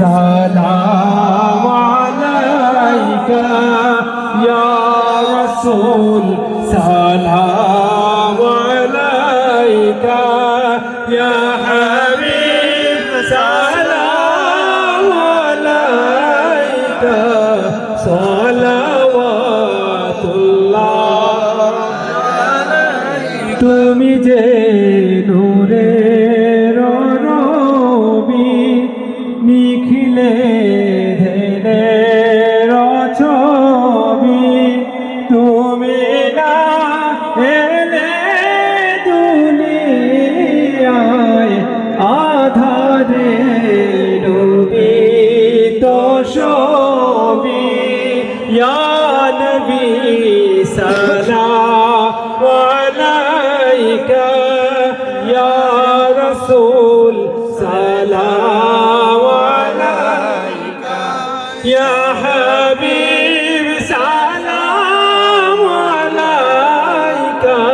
السلام عليك يا رسول سلام عليك يا حبيب سلام عليك صلوات الله তুমি যে নূরে না এলে দুনিয়ায় আধারে ডুবি তো ছবি নবী সালাম আলাইকা, ইয়া রাসূল সালাম আলাইকা, ইয়া হাবিব cantar.